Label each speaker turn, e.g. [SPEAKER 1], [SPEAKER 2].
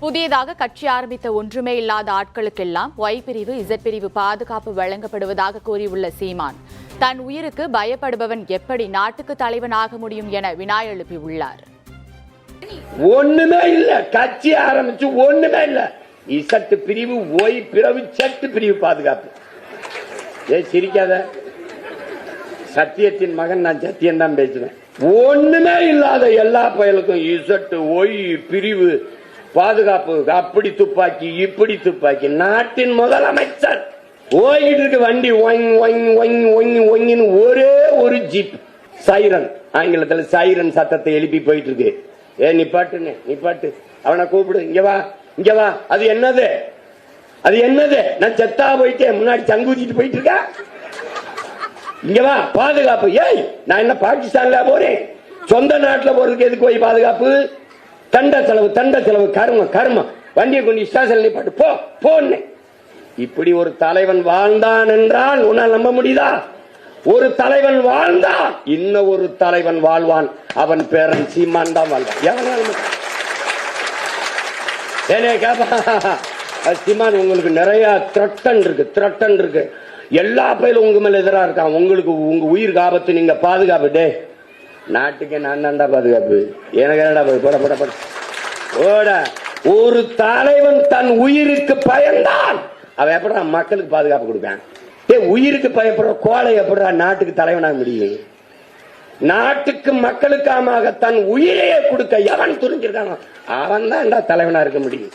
[SPEAKER 1] புதியதாக கட்சி ஆரம்பித்த ஒன்றுமே இல்லாத ஆட்களுக்கெல்லாம் ஒய் பிரிவு இசட் பிரிவு பாதுகாப்பு வழங்கப்படுவதாக கூறியுள்ள சீமான் தன் உயிருக்கு பயப்படுபவன் எப்படி நாட்டுக்கு தலைவனாக முடியும் என வினா எழுப்பியுள்ளார்.
[SPEAKER 2] ஒண்ணுமே இல்ல. கட்சி ஆரம்பிச்சு ஒண்ணுமே இல்ல. இசட்டு பிரிவு ஒய் பிரிவு சட்டு பிரிவு பாதுகாப்பு. ஏ சிரிக்காத. சத்தியத்தின் மகன் நான் சத்தியம் தான் பேசுவேன். ஒண்ணுமே இல்லாத எல்லா பயலுக்கும் இசட்டு ஒய் பிரிவு பாதுகாப்பு அப்படி துப்பாக்கி இப்படி துப்பாக்கி. நாட்டின் முதலமைச்சர் ஓய்கிட்டு இருக்கு வண்டி ஒங் ஒங் ஒங் ஒங் ஒங்கின்னு ஒரே ஒரு ஜீப். சைரன். ஆங்கிலத்தில் சைரன் சத்தத்தை எழுப்பி போயிட்டு இருக்கு. ஏ நிப்பாட்டுன்னு நிப்பாட்டு அவனை கூப்பிடு. இங்க வா இங்க வா. அது என்னது? அது என்னது? நான் செத்தா போயிட்டேன் முன்னாடி சங்கூச்சிட்டு போயிட்டு இருக்கா இங்க வா பாதுகாப்பு. ஏய் நான் என்ன பாகிஸ்தான்ல போறேன்? சொந்த நாட்டுல போறதுக்கு எதுக்கு போய் பாதுகாப்பு? தண்ட செலவு தண்ட செலவு கரும கரும. வண்டியை கொண்டு ஸ்டேஷன் நிப்பாட்டு. போ போன்னு. இப்படி ஒரு தலைவன் வாழ்ந்தான் என்றால் உன்னால் நம்ப முடியுதா? ஒரு தலைவன் வாழ்ந்தான் இன்ன ஒரு தலைவன் வாழ்வான். அவன் பேரன் சீமான் தான் வாழ்வான். எவனாலும். ஏனே கேப்பா. சீமான் உங்களுக்கு நிறைய திரட்டன் இருக்கு திரட்டன் இருக்கு. எல்லா பயிலும் உங்க மேல எதிரா இருக்கான். உங்களுக்கு உங்க உயிருக்கு ஆபத்து நீங்க பாதுகாப்பு. டே நாட்டுக்கு நான் தான்டா பாதுகாப்பு. எனக்கு என்னடா போட போட போட. ஓட ஒரு தலைவன் தன் உயிருக்கு பயந்தான். அவன் எப்படா மக்களுக்கு பாதுகாப்பு கொடுப்பான்? ஏ உயிருக்கு பயப்படுற கோலை எப்படா நாட்டுக்கு தலைவனாக முடியும்? நாட்டுக்கு மக்களுக்காக தன் உயிரையே கொடுக்க எவன் துணிஞ்சிருக்கானோ அவன் தான் தலைவனா இருக்க முடியும்.